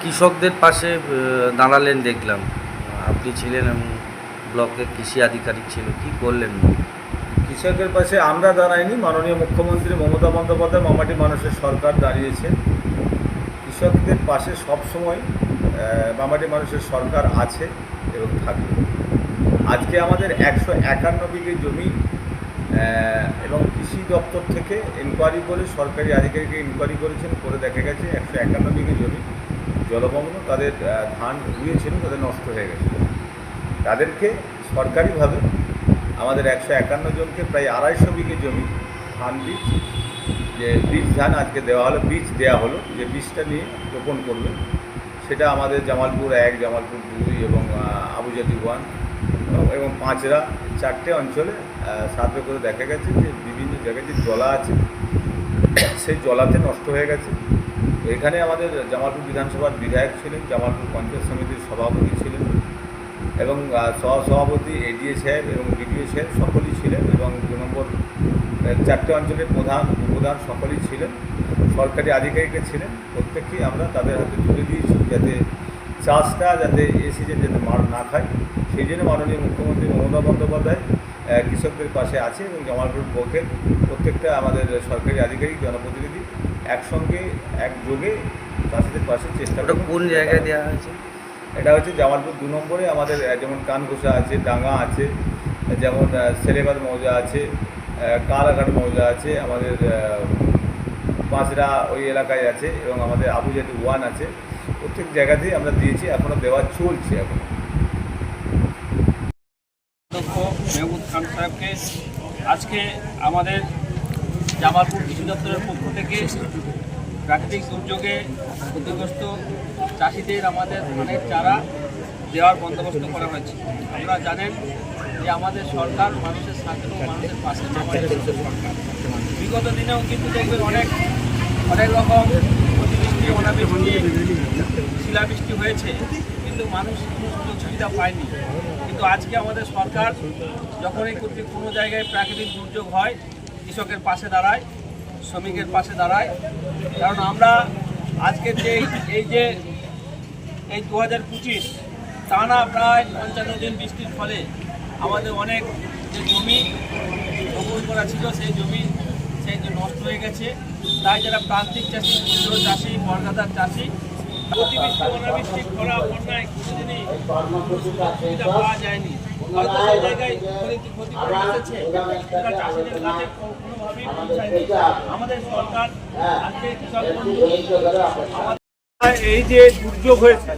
কৃষকদের পাশে দাঁড়ালেন, দেখলাম। আপনি ছিলেন এবং ব্লকের কৃষি আধিকারিক ছিল। কি করলেন? কৃষকের পাশে আমরা দাঁড়াইনি। মাননীয় মুখ্যমন্ত্রী মমতা বন্দ্যোপাধ্যায়, মামাটি মানুষের সরকার দাঁড়িয়েছে। কৃষকদের পাশে সবসময় মামাটি মানুষের সরকার আছে এবং থাকবে। আজকে আমাদের একশো একান্ন বিঘে জমি এবং কৃষি দপ্তর থেকে এনকোয়ারি করে সরকারি আধিকারিকে ইনকোয়ারি করেছেন, করে দেখা গেছে একশো একান্ন বিঘে জমি। জলমগ্ন তাদের ধান রুইয়েছিল তাদের নষ্ট হয়ে গেছে। তাদেরকে সরকারিভাবে আমাদের একশো একান্ন জনকে, প্রায় আড়াইশো বিঘে জমি ধান বীজ, যে বীজ ধান আজকে দেওয়া হলো, বীজ দেওয়া হলো, যে বীজটা নিয়ে রোপণ করবে। সেটা আমাদের জামালপুর এক, জামালপুর দুই এবং আবুজাতি ওয়ান এবং পাঁচরা, চারটে অঞ্চলে সার্ভে করে দেখা গেছে যে বিভিন্ন জায়গায় যে জলা আছে সেই জলাতে নষ্ট হয়ে গেছে। এখানে আমাদের জামালপুর বিধানসভার বিধায়ক ছিলেন, জামালপুর পঞ্চায়েত সমিতির সভাপতি ছিলেন এবং সহসভাপতি এডিএ সাহেব এবং বিডিও সাহেব সকলেই ছিলেন এবং দু নম্বর চারটে অঞ্চলের প্রধান, উপপ্রধান সকলেই ছিলেন। সরকারি আধিকারিকরা ছিলেন। প্রত্যেককেই আমরা তাদের হাতে তুলে দিয়েছি যাতে চাষটা যাতে এ সিজন যাতে মার না খায়। সেই জন্য মাননীয় মুখ্যমন্ত্রী মমতা বন্দ্যোপাধ্যায় কৃষকদের পাশে আছে এবং জামালপুর ব্লকের প্রত্যেকটা আমাদের সরকারি আধিকারিক জনপ্রতিনিধি একসঙ্গে একযোগে চাষিদের পাশে চেষ্টা। কোন জায়গায় দেওয়া হয়েছে? এটা হচ্ছে জামালপুর দু নম্বরে আমাদের যেমন কানঘোষা আছে ডাঙ্গা আছে যেমন সেলেবাদ মৌজা আছে কালাঘাট মৌজা আছে আমাদের পাঁচরা ওই এলাকায় আছে এবং আমাদের আবুজাটি ওয়ান আছে। প্রত্যেক জায়গাতেই আমরা দিয়েছি এখনও দেওয়া চলছে এখন। মেহবুব খান সাহেবকে আজকে আমাদের জামালপুর কৃষি দপ্তরের পক্ষ থেকে প্রাকৃতিক দুর্যোগে ক্ষতিগ্রস্ত চাষিদের আমাদের ধানের চারা দেওয়ার বন্দোবস্ত করা হয়েছে। আপনারা জানেন যে আমাদের সরকার মানুষের সাথে মানুষের পাশে সরকার বিগত দিনেও কিন্তু দেখবেন অনেক অনেক রকম অতিবৃষ্টি, অনাবৃষ্টি, শিলাবৃষ্টি হয়েছে, কিন্তু মানুষ কোনো সুযোগ সুবিধা পায়নি। কিন্তু আজকে আমাদের সরকার যখনই কোনো জায়গায় প্রাকৃতিক দুর্যোগ হয়, কৃষকের পাশে দাঁড়ায়, শ্রমিকের পাশে দাঁড়ায়, কারণ আমরা আজকের যে এই যে এই দু হাজার পঁচিশ টানা প্রায় পঞ্চান্ন দিন বৃষ্টির ফলে আমাদের অনেক যে জমি রোপণ করা ছিল, সেই জমি সেই যে নষ্ট হয়ে গেছে। তাই যারা প্রান্তিক চাষি, ক্ষুদ্র চাষি বর্গাদার চাষি আমাদের সরকার এই যে দুর্যোগ হয়েছে,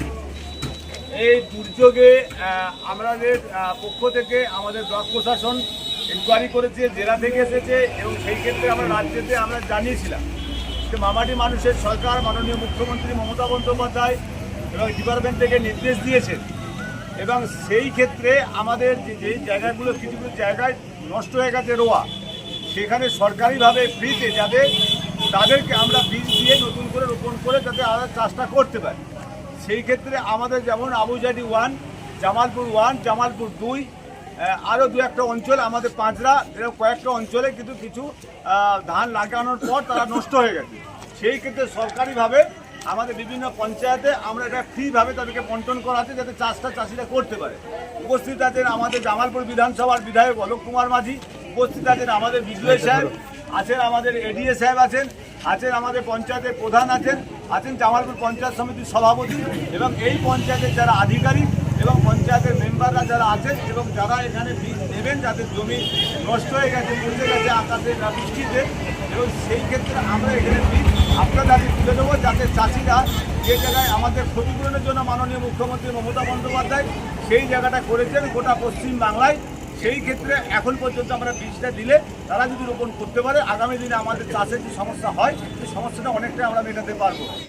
এই দুর্যোগে আমাদের পক্ষ থেকে আমাদের ব্লক প্রশাসন ইনকোয়ারি করেছে, জেলা থেকে এসেছে, এবং সেই ক্ষেত্রে আমরা রাজ্যেতে আমরা জানিয়েছিলাম যে মামাটি মানুষের সরকার, মাননীয় মুখ্যমন্ত্রী মমতা বন্দ্যোপাধ্যায় এবং ডিপার্টমেন্ট থেকে নির্দেশ দিয়েছেন। এবং সেই ক্ষেত্রে আমাদের যে যে জায়গাগুলো কিছু কিছু জায়গায় নষ্ট হয়ে গেছে রোয়া, সেখানে সরকারিভাবে ফ্রিতে যাতে তাদেরকে আমরা বীজ দিয়ে নতুন করে রোপণ করে যাতে আলাদা চাষটা করতে পারি। সেই ক্ষেত্রে আমাদের যেমন আবুজাডি ওয়ান, জামালপুর ওয়ান, জামালপুর দুই আরও দু একটা অঞ্চল, আমাদের পাঁচরা, এরকম কয়েকটা অঞ্চলে কিন্তু কিছু ধান লাগানোর পর তারা নষ্ট হয়ে গেছে। সেই ক্ষেত্রে সরকারিভাবে আমাদের বিভিন্ন পঞ্চায়েতে আমরা এটা ফ্রিভাবে তাদেরকে বন্টন করা আছে যাতে চাষটা চাষিরা করতে পারে। উপস্থিত আছেন আমাদের জামালপুর বিধানসভার বিধায়ক অলোক কুমার মাঝি, উপস্থিত আছেন আমাদের বিজয় সাহেব, আছেন আমাদের এডিএ সাহেব আছেন আছেন আমাদের পঞ্চায়েতের প্রধান আছেন আছেন জামালপুর পঞ্চায়েত সমিতির সভাপতি এবং এই পঞ্চায়েতের যারা আধিকারিক যারা আছেন এবং যারা এখানে বীজ নেবেন, যাদের জমি নষ্ট হয়ে গেছে, পচে গেছে আকাশে বৃষ্টিতে এবং সেই ক্ষেত্রে আমরা এখানে বীজ আপনাদের হাতে তুলে দেবো যাতে চাষিরা যে জায়গায় আমাদের ক্ষতিপূরণের জন্য মাননীয় মুখ্যমন্ত্রী মমতা বন্দ্যোপাধ্যায় সেই জায়গাটা করেছেন গোটা পশ্চিম বাংলায়, সেই ক্ষেত্রে এখন পর্যন্ত আমরা বীজটা দিলে তারা যদি রোপণ করতে পারে, আগামী দিনে আমাদের চাষের যে সমস্যা হয়, সেই সমস্যাটা অনেকটাই আমরা মেটাতে পারব।